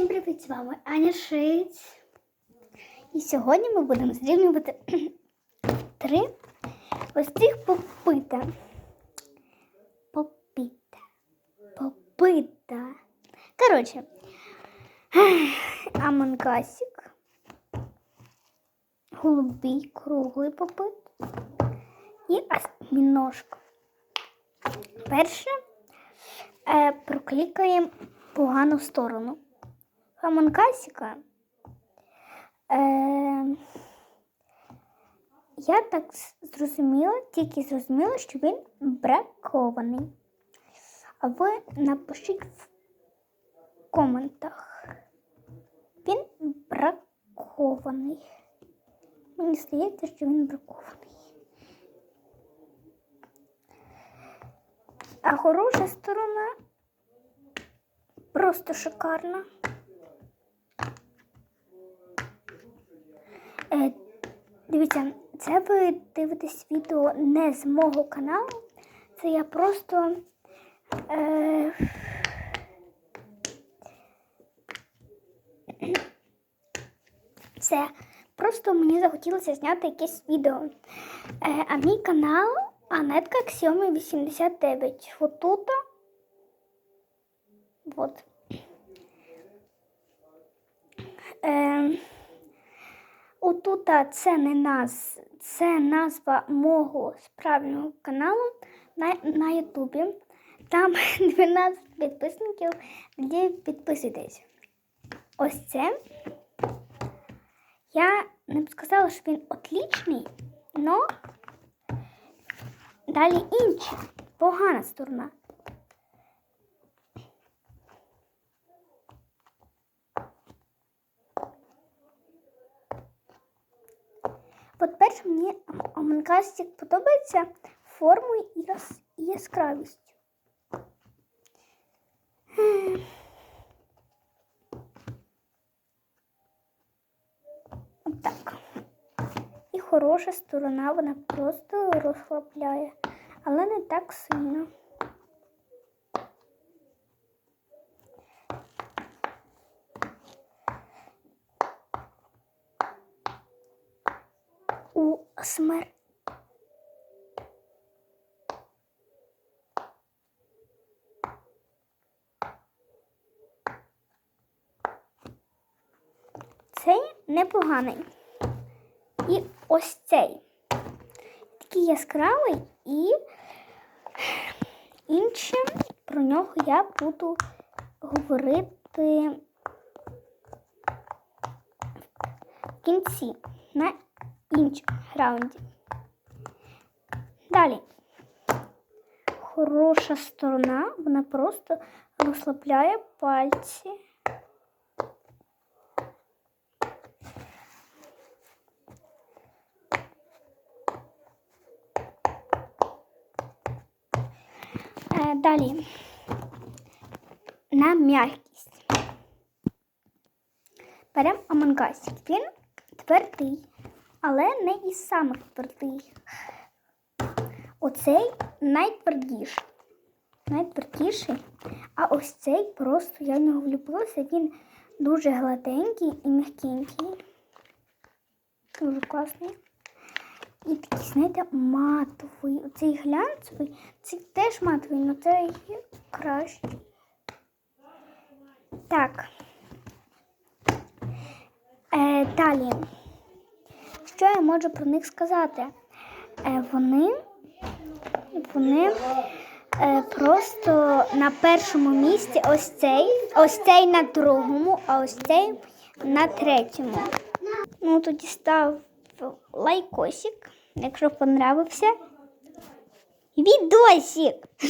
Всім привіт, з вами Аня Шиць. І сьогодні ми будемо зрівнювати три ось цих попита. Попита. Попита. Коротше, аманкасик, голубий круглий попит і осьміножка. Перше е, проклікаємо погану сторону. Хамонкасіка. Е, я так зрозуміла, тільки зрозуміла, що він бракований. А ви напишіть в коментах. Він бракований. Мені здається, що він бракований. А хороша сторона просто шикарна. Дивіться, це ви дивитесь відео не з мого каналу. Це я просто. Е, це просто мені захотілося зняти якесь відео. Е, а мій канал Анетка Xiaomi 89. Отут. Вот. Е, отут це не нас, це назва мого справжнього каналу на, на Ютубі. Там 12 підписників, тоді підписуйтесь. Ось це. Я не б сказала, що він отлічний, але далі інші. Погана сторона. От перше мені Оманкастик подобається формою і яс- і яскравістю. Так. І хороша сторона, вона просто розхлапляє, але не так сильно. У смер. Цей непоганий. І ось цей. Такий яскравий і інше про нього я буду говорити в кінці на іншому раунді. Далі. Хороша сторона, вона просто розслабляє пальці. Е, Далі на м'якість. Беремо амангасик. Він твердий, Але не із самих твердих. Оцей найтвердіший. Найтвердіший. А ось цей просто я в нього влюбилася. Він дуже гладенький і м'якенький. Дуже класний. І такий, знаєте, матовий. Оцей глянцевий, цей теж матовий, але цей кращий. Так. Е, далі. Що я можу про них сказати? Е, вони вони е, просто на першому місці ось цей, ось цей на другому, а ось цей на третьому. Ну, тоді став лайкосик, якщо понравився. Відосик.